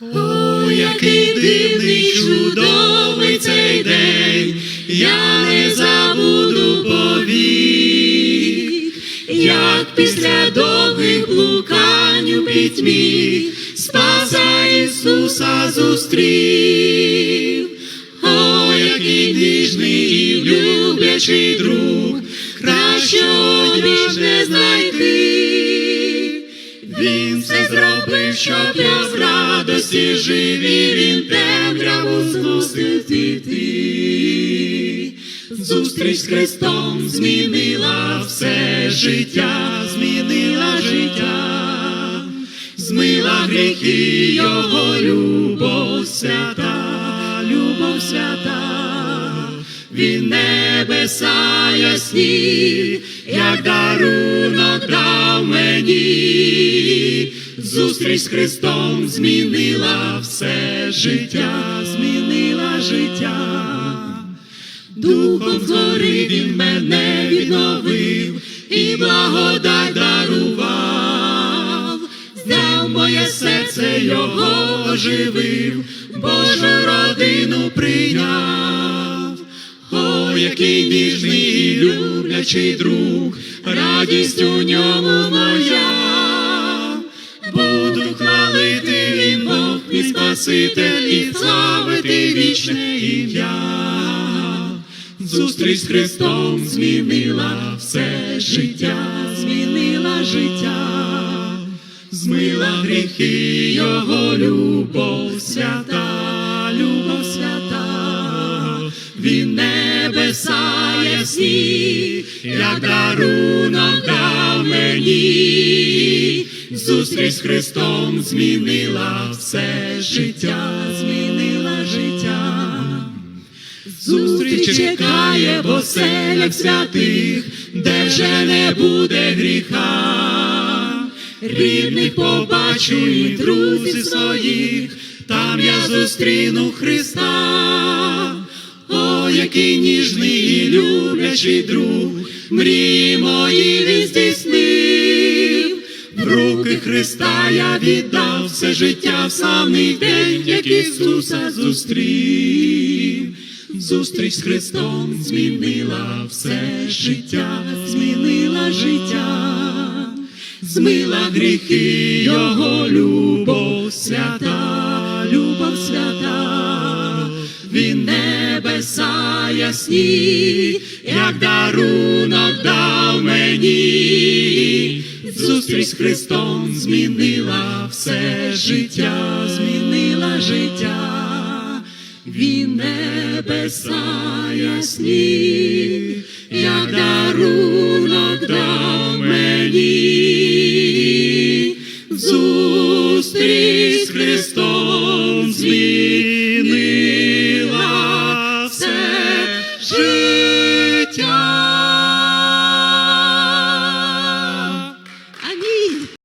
О, який дивний, чудовий цей день, я не забуду повік, як після довгих блукань у пітьмі Спаса Ісуса зустрів. О, який ніжний і люблячий друг, кращого ніж не знайти. Він все зробив, щоб я в радості жив, і він темряву змусив піти. Зустріч з Христом змінила все життя, змінила життя, змила гріхи його любов свята, любов свята, він небеса ясні, як дарунок дав мені, зустріч з Христом змінила все життя, змінила життя. Духом згори він мене відновив і благодать дарував, зняв моє серце його оживив, Божу родину прийняв. О, який ніжний і люблячий друг, радість у ньому моя. Бог, Спаситель, і славити вічне ім'я. Зустріч з Христом змінила все життя, змінила життя, змила гріхи Його любов свята, любов свята, він небеса ясні, як дарунок дав мені. Зустріч з Христом змінила все життя, змінила життя. Зустріч чекає в оселях святих, де вже не буде гріха. Рідних побачу і друзів своїх, там я зустріну Христа. О, який ніжний і люблячий друг, мрії мої він здійснив. В руки Христа я віддав все життя в самий день, як Ісуса зустрів. Зустріч з Христом змінила все життя, змінила життя, змила гріхи Його любов свята, любов свята, він небеса ясні, як дарунок дав мені. Зустріч з Христом змінила все життя, змінила життя. Він небеса ясні, як дарунок дав мені. Зустріч з Христом змінила все життя.